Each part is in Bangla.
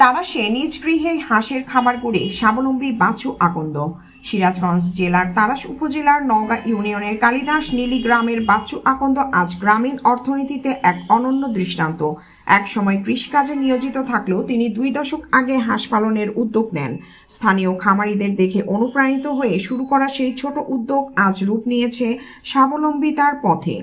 তারা সে নিজ গৃহে হাঁসের খাবার করে স্বাবলম্বী বাঁচু আকন্দ সিরাজগঞ্জ জেলার তারাস উপজেলার নওগাঁ ইউনিয়নের কালিদাস নীলি গ্রামের বাচ্চু আকন্দ আজ গ্রামীণ অর্থনীতিতে এক অনন্য দৃষ্টান্ত। এক সময় কৃষিকাজে নিয়োজিত থাকলেও তিনি দুই দশক আগে হাঁস পালনের উদ্যোগ নেন। স্থানীয় খামারিদের দেখে অনুপ্রাণিত হয়ে শুরু করা সেই ছোট উদ্যোগ আজ রূপ নিয়েছে স্বাবলম্বিতার পথে।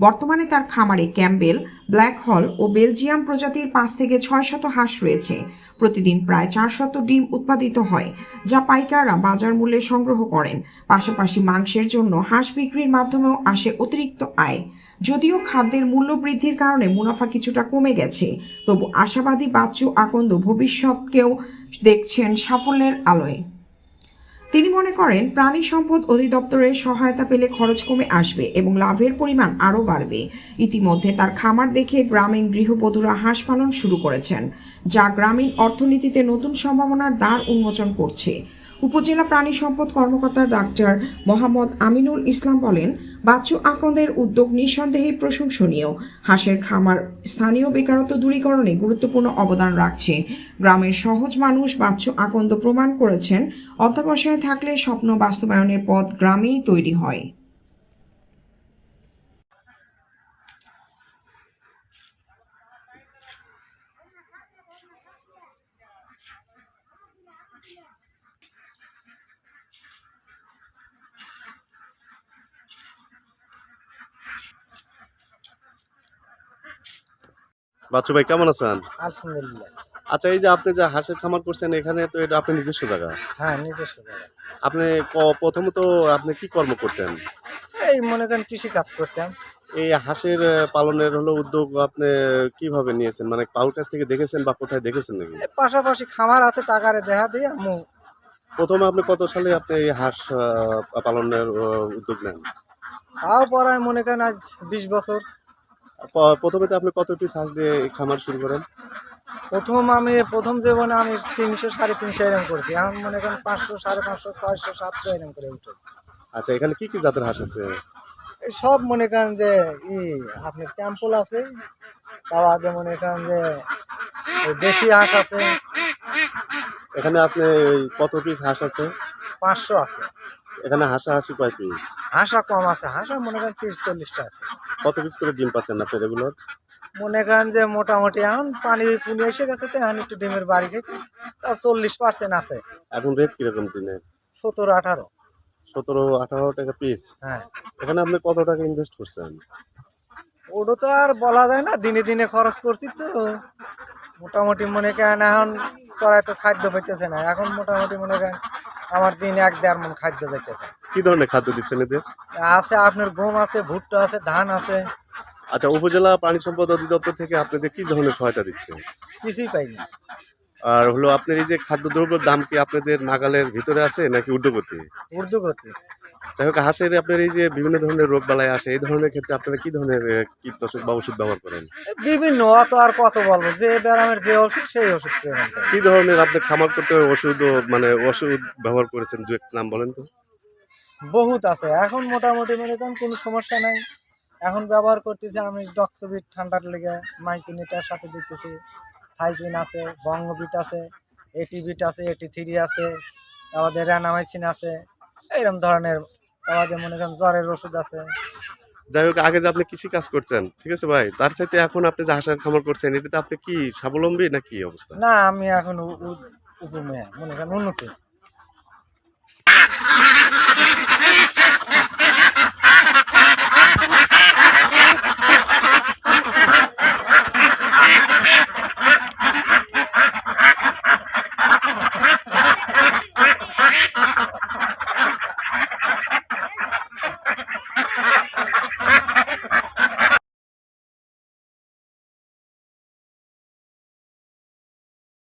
বর্তমানে তার খামারে ক্যাম্বেল ব্ল্যাক হল ও বেলজিয়াম প্রজাতির পাঁচ থেকে ছয় শত হাঁস রয়েছে। প্রতিদিন প্রায় চার শত ডিম উৎপাদিত হয়, যা পাইকাররা বাজার মূল্যে সংগ্রহ করেন। পাশাপাশি মাংসের জন্য হাঁস বিক্রির মাধ্যমেও আসে অতিরিক্ত আয়। যদিও খাদ্যের মূল্য বৃদ্ধির কারণে মুনাফা কিছুটা কমে গেছে, তবু আশাবাদী বাচ্চু আকন্দ ভবিষ্যৎকেও দেখছেন সাফল্যের আলোয়। তিনি মনে করেন, প্রাণী সম্পদ অধিদপ্তরের সহায়তা পেলে খরচ কমে আসবে এবং লাভের পরিমাণ আরও বাড়বে। ইতিমধ্যে তার খামার দেখে গ্রামীণ গৃহবধূরা হাঁস পালন শুরু করেছেন, যা গ্রামীণ অর্থনীতিতে নতুন সম্ভাবনার দ্বার উন্মোচন করছে। উপজেলা প্রাণী সম্পদ কর্মকর্তার ডাক্তার মোহাম্মদ আমিনুল ইসলাম বলেন, বাচ্চু আকন্দের উদ্যোগ নিঃসন্দেহে প্রশংসনীয়। হাঁসের খামার, স্থানীয় বেকারত্ব দূরীকরণে গুরুত্বপূর্ণ অবদান রাখছে। গ্রামের সহজ মানুষ বাচ্চু আকন্দ প্রমাণ করেছেন, অধ্যাবসায় থাকলে স্বপ্ন বাস্তবায়নের পথ গ্রামেই তৈরি হয়। বাচ্চু ভাই কেমন আছেন? আলহামদুলিল্লাহ। আচ্ছা এই যে আপনি যে হাঁসের খামার করছেন এখানে তো এটা আপনার নিজস্ব জায়গা? হ্যাঁ নিজস্ব জায়গা। আপনি প্রথমত আপনি কি কর্ম করতেন? এই মনে করেন কৃষি কাজ করতাম। এই হাঁসের পালনের হলো উদ্যোগ আপনি কীভাবে নিয়েছেন? মানে কারোর কাছ থেকে দেখেছেন বা কোথায় দেখেছেন নাকি? পাশাপাশি খামার আছে টাকারে দেখা দিয়ে আমু প্রথমে আপনি কত সালে আপনি এই হাঁস পালনের উদ্যোগ নেন? তাও পড়ায় মনে করেন আজ বিশ বছর। প্রথমে তো আপনি কত পিস হাঁস দিয়ে খামার শুরু করেন? প্রথম আমি প্রথম জীবনে আমি তিনশো সাড়ে তিনশো এরম করেছি। এখন মনে করেন পাঁচশো সাড়ে পাঁচশো ছয়শো সাতশো এরম করে উঠে। আচ্ছা এখানে কি কি জাতের হাঁস আছে? সব মনে করেন যে ই আপনি ক্যাম্পল আছে তার আগে মনে করেন যে দেশি হাঁস আছে। এখানে আপনি কত পিস হাঁস আছে? পাঁচশো আছে। এখানে হাঁসা হাসি কয় পিস হাঁসা কম আছে হাঁসা মনে করেন তিরিশ চল্লিশটা আছে। কত পিস করে ডিম পাচ্ছেন আপনি রেগুলার? মনে করেন যে মোটামুটি এখন পানি পুনি এসে গেছে তো এখন একটু ডিমের বাড়ি খেতে তাও চল্লিশ পার্সেন্ট আছে। এখন রেট কীরকম দিনে? সতেরো আঠারো। সতেরো আঠারো টাকা পিস হ্যাঁ। এখানে আপনি কত টাকা ইনভেস্ট করছেন? ওটা তো আর বলা যায় না দিনে দিনে খরচ করছি তো। মোটামুটি মনে করেন এখন চড়াই তো খাদ্য পেতেছে না এখন মোটামুটি মনে করেন আমার দিন এক দেড় মন খাদ্য যাইতেছে। কি ধরনের খাদ্য দিচ্ছেন এদের? আছে আপনার গম আছে ভুট্টা আছে ধান আছে। আচ্ছা উপজেলা পানি সম্পদ অধিদপ্তর থেকে আপনাদের কি ধরনের সহায়তা দিচ্ছে কিছুই পাইনি। আর হলো আপনার এই যে খাদ্যদ্রব্যের দাম কি আপনাদের নাগালের ভিতরে আছে নাকি উর্ধগতি উর্দু করতে যাই হোক হাঁসের আপনার এই যে বিভিন্ন ধরনের রোগ বালাই আসে এই ধরনের ক্ষেত্রে আপনারা কি ধরনের কীটনাশক বা ওষুধ ব্যবহার করেন? বিভিন্ন অত আর কত বলব যে ব্যারামের যে ওষুধ সেই ওষুধ। কি ধরনের আপনি খামার করতে ওষুধ মানে ওষুধ ব্যবহার করেছেন দু একটা নাম বলেন তো। বহুত আছে এখন মোটামুটি মনে করেন কোনো সমস্যা নাই। এখন ব্যবহার করতেছি আমি ডক্সোবিট ঠান্ডার লেগে মাইকিনিটার সাথে দিতেছি। থাইপিন আছে বঙ্গবিট আছে এটি বিট আছে এটি থ্রি আছে আমাদের র্যানামাইসিন আছে এইরকম ধরনের আমাদের মনে করেন জ্বরের ওষুধ আছে। যাই হোক আগে যে আপনি কৃষি কাজ করছেন ঠিক আছে ভাই? তার সাথে এখন আপনি যে হাঁসের খামার করছেন এটাতে আপনি কি স্বাবলম্বী না কি অবস্থা? না আমি এখন উপমে মনে করেন উন্নতি।